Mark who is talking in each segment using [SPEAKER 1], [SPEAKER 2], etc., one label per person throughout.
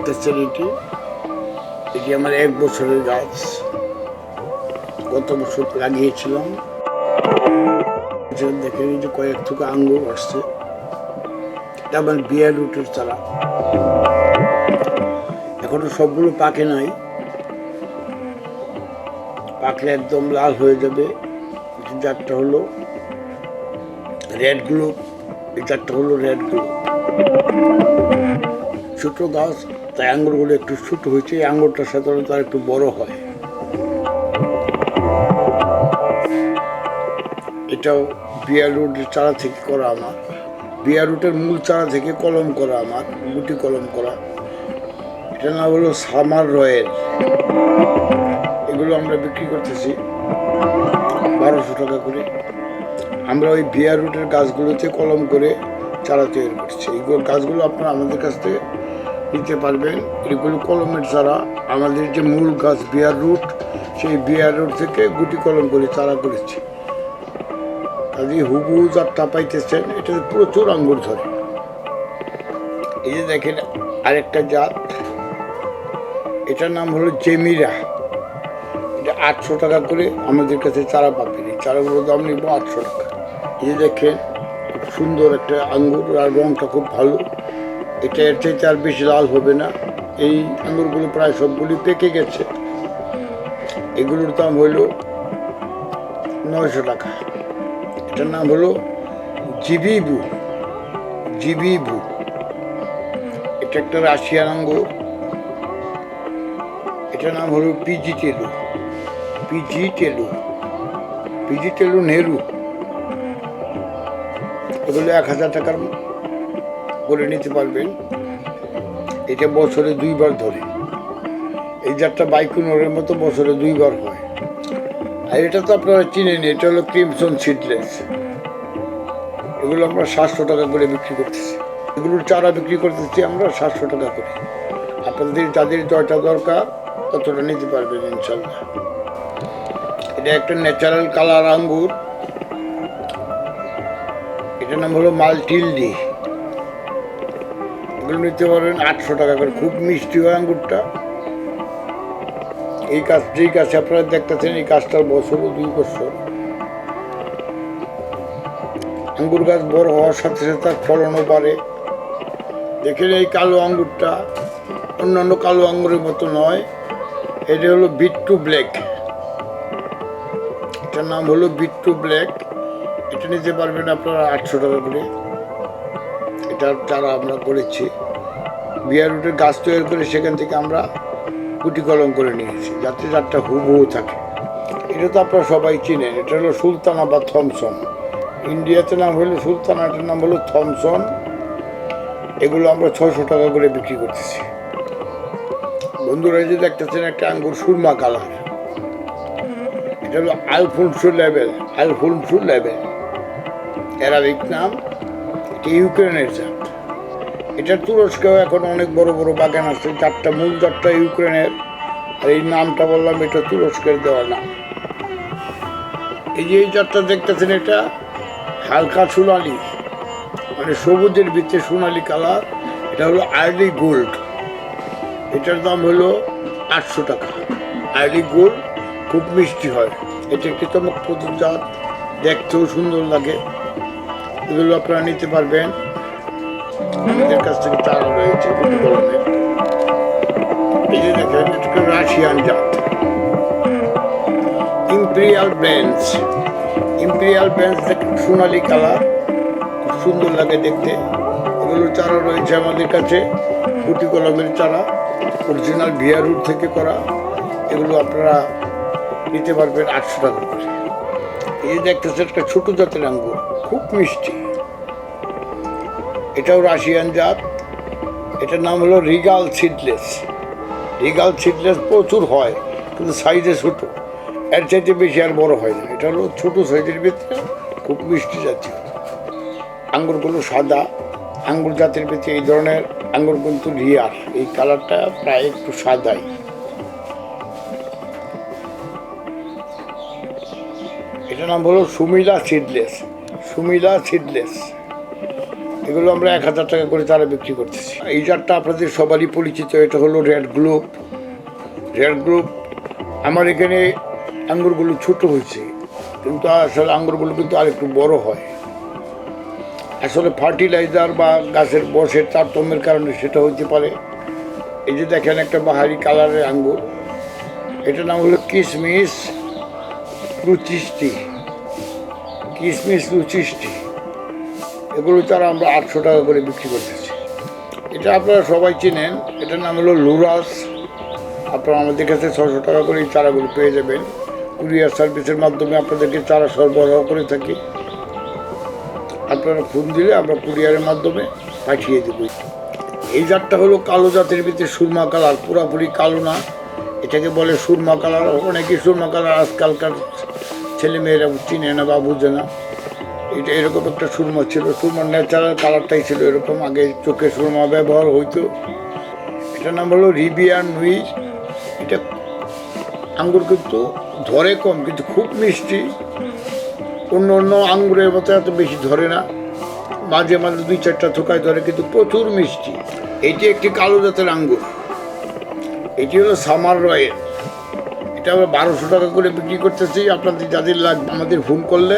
[SPEAKER 1] দেখতেছেন এটি এটি আমার এক বছরের গাছ গত বছর লাগিয়েছিলাম। এই যে কয়েক থুকা আঙ্গুর আসছে। এটা আমার বিয়ার রুটের চারা। এখনও সবগুলো পাকে নাই। পাকলে একদম লাল হয়ে যাবে। চারটা হলো রেড গ্লোব এই চারটা হলো রেড গ্লোব ছোটো গাছ। তাই আঙ্গুরগুলো একটু ছোট হয়েছে, এই আঙ্গুরটা সাধারণত আর একটু বড় হয়। এটাও বিয়ার রুটের চারা থেকে করা আমার। বিয়ার রুটের মূল চারা থেকে কলম করা আমার, গুটি কলম করা। এটা না হলো সামার রয়েল। এগুলো আমরা বিক্রি করতেছি বারোশো টাকা করে। আমরা ওই বিয়ার রুটের গাছগুলোতে কলম করে চারা তৈরি করছি। এইগুলো গাছগুলো আপনারা আমাদের কাছ থেকে নিতে পারবেন। এগুলো কলমের চারা। আমাদের যে মূল গাছ বিয়ার রুট, সেই বিয়ার রুট থেকে গুটি কলম করে চারা করেছি। কাজে হুবু যারটা পাইতেছেন। এটাতে প্রচুর আঙ্গুর ধরে। এই যে দেখেন, আরেকটা জাত। এটার নাম হলো জেমিরা। এটা আটশো টাকা করে আমাদের কাছে চারা পাবেন। এই চারাগুলোর দাম নিব আটশো টাকা। এই দেখেন সুন্দর একটা আঙ্গুর, আর রঙটা খুব ভালো। এটা এর চাইতে আর বেশি লাল হবে না। এই আঙ্গুরগুলো প্রায় সবগুলি পেকে গেছে। এগুলোর দাম হলো নয়শো টাকা। এটার নাম হলো জিবিবু। জিবিবু। এটা একটা রাশিয়ান আঙ্গুর। এটার নাম হলো Pizzutello Pizzutello Pizzutello Nero. এগুলো এক হাজার টাকার করে নিতে পারবেন। এটা বছরে দুইবার ধরে। এই জাতটা বাইকুনোরের মতো বছরে দুইবার হয়। আর এটা তো আপনারা চিনেন এটা হলো ক্রিমসন সিডলেস। এগুলো আমরা সাতশো টাকা করে বিক্রি করতেছি। এগুলোর চারা বিক্রি করতেছি আমরা সাতশো টাকা করে। আপনাদের যাদের জয়টা দরকার ততটা নিতে পারবেন ইনশাল্লাহ এটা একটা ন্যাচারাল কালার আঙ্গুর। এটার নাম হলো মালটিলডি এগুলো নিতে পারেন আটশো টাকা করে। খুব মিষ্টি হয় আঙ্গুরটা। এই কাজ, যেই গাছে আপনারা দেখতেছেন, এই গাছটার বছর দুই বছর। আঙ্গুর গাছ বড় হওয়ার সাথে সাথে তার ফলনও বাড়ে। দেখেন এই কালো আঙ্গুরটা অন্যান্য কালো আঙ্গুরের মতো নয়। এটা হলো বিট্টু ব্ল্যাক। এটার নাম হলো বিট্টু ব্ল্যাক। এটা নিতে পারবেন আপনারা আটশো টাকা করে। এটার চারা আমরা করেছি। বিয়ার রুটের গাছ তৈরি করে সেখান থেকে আমরা গুটি কলম করে নিয়েছি, যাতে যারটা হুবহু থাকে। এটা তো আপনারা সবাই চিনেন, এটা হলো সুলতানা বা থমসন। ইন্ডিয়াতে নাম হলো সুলতানাটার নাম হলো থমসন। এগুলো আমরা ছশো টাকা করে বিক্রি করতেছি। বন্ধুরা যে দেখতেছেন একটা আঙ্গুর সুরমা কালার। এটা হলো Alphonse Lavallee Alphonse Lavallee Arabic নাম এটা ইউক্রেনের জাত? এটা তুরস্কেও এখন অনেক বড় বড় বাগান আছে, চারটা মূল জাতটা ইউক্রেনের। আর এই নামটা বললাম, এটা তুরস্কের দেওয়া নাম। এই যে এই জাতটা দেখতেছেন, এটা হালকা সোনালি মানে সবুজের ভিতরে সোনালি কালার। এটা হলো আর্লি গোল্ড। এটার দাম হলো আটশো টাকা। আর্লি গোল্ড খুব মিষ্টি হয়। এটা একটি চমক প্রচুর জাত, দেখতেও সুন্দর লাগে। এগুলো আপনারা নিতে পারবেন? আমাদের কাছ থেকে চারা রয়েছে দেখেন, এটা রাশিয়ান জাত। ইম্পেরিয়াল ব্রেঞ্চ ইম্পেরিয়াল ব্রেঞ্চ দেখেন সোনালি কালার খুব সুন্দর লাগে দেখতে। এগুলোর চারা রয়েছে আমাদের কাছে, গুটি কলমের চারা অরিজিনাল ভিয়া রুট থেকে করা। এগুলো আপনারা নিতে পারবেন আটশো টাকা করে। এই যে একটা ছোট জাতের আঙ্গুর, খুব মিষ্টি। এটাও রাশিয়ান জাত। এটার নাম হলো রিগাল সিডলেস। রিগাল সিডলেস প্রচুর হয়, কিন্তু সাইজে ছোট। এর চাইতে বেশি আর বড় হয় না। এটা হলো ছোট সাইজের ভিতরে খুব মিষ্টি জাতীয়। আঙ্গুরগুলো সাদা। আঙ্গুর জাতের ভিতরে এই ধরনের আঙ্গুর কিন্তু রিয়ার এই কালারটা প্রায় একটু সাদাই। নাম হলো সুমিলা সিডলেস সুমিলা সিডলেস এগুলো আমরা এক হাজার টাকা করে তারা বিক্রি করতেছি। এই জাতটা আপনাদের সবারই পরিচিত, এটা হলো রেড গ্লোব রেড গ্লোব আমার এখানে আঙ্গুরগুলো ছোট হয়েছে, কিন্তু আসলে আঙ্গুরগুলো কিন্তু আরেকটু বড় হয়। আসলে ফার্টিলাইজার বা গাছের বসের তারতম্যের কারণে সেটা হতে পারে। এই যে দেখেন একটা বাহারি কালারের আঙ্গুর, এটার নাম হলো কিশমিশ লুচিষ্টি কিশমিশ লুচিষ্টি, এগুলো তারা আমরা আটশো টাকা করে বিক্রি করতেছি। এটা আপনারা সবাই চিনেন, এটার নাম হলো লুরাস। আপনারা আমাদের কাছে ছশো টাকা করে এই চারাগুলো পেয়ে যাবেন। কুরিয়ার সার্ভিসের মাধ্যমে আপনাদেরকে চারা সরবরাহ করে থাকি। আপনারা ফোন দিলে আমরা কুরিয়ারের মাধ্যমে পাঠিয়ে দেবো। এই জাতটা হলো কালো জাতের ভিতরে সুরমা কালার, পুরাপুরি কালো না। এটাকে বলে সুরমা কালার, অনেকই সুরমা কালার আজকালকার ছেলে মেয়েরা চিনে না বা বুঝে না এটা এরকম একটা সুরমা ছিল। সুরমার ন্যাচারাল কালারটাই ছিল এরকম। আগে চোখে সুরমা ব্যবহার হইতো। এটার নাম হলো রিবিয়ান নুইজ। এটা আঙ্গুর কিন্তু ধরে কম, কিন্তু খুব মিষ্টি। অন্য অন্য আঙ্গুরের মতো এত বেশি ধরে না। মাঝে মাঝে দুই চারটা থোকায় ধরে, কিন্তু প্রচুর মিষ্টি। এটি একটি কালো জাতের আঙ্গুর। এটি হলো সামার রয়েল। এটা আমরা বারোশো টাকা করে বিক্রি করতেছি। আপনাদের যাদের লাগবে, আমাদের ফোন করলে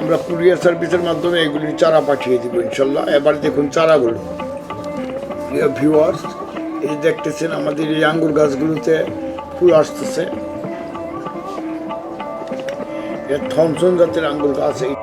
[SPEAKER 1] আমরা কুরিয়ার সার্ভিসের মাধ্যমে এগুলির চারা পাঠিয়ে দেবো ইনশাল্লাহ। এবার দেখুন চারাগুলো। ভিউয়ার্স এই দেখতেছেন আমাদের এই আঙ্গুর গাছগুলোতে ফুল আসতেছে। থমসন জাতের আঙ্গুর গাছ এই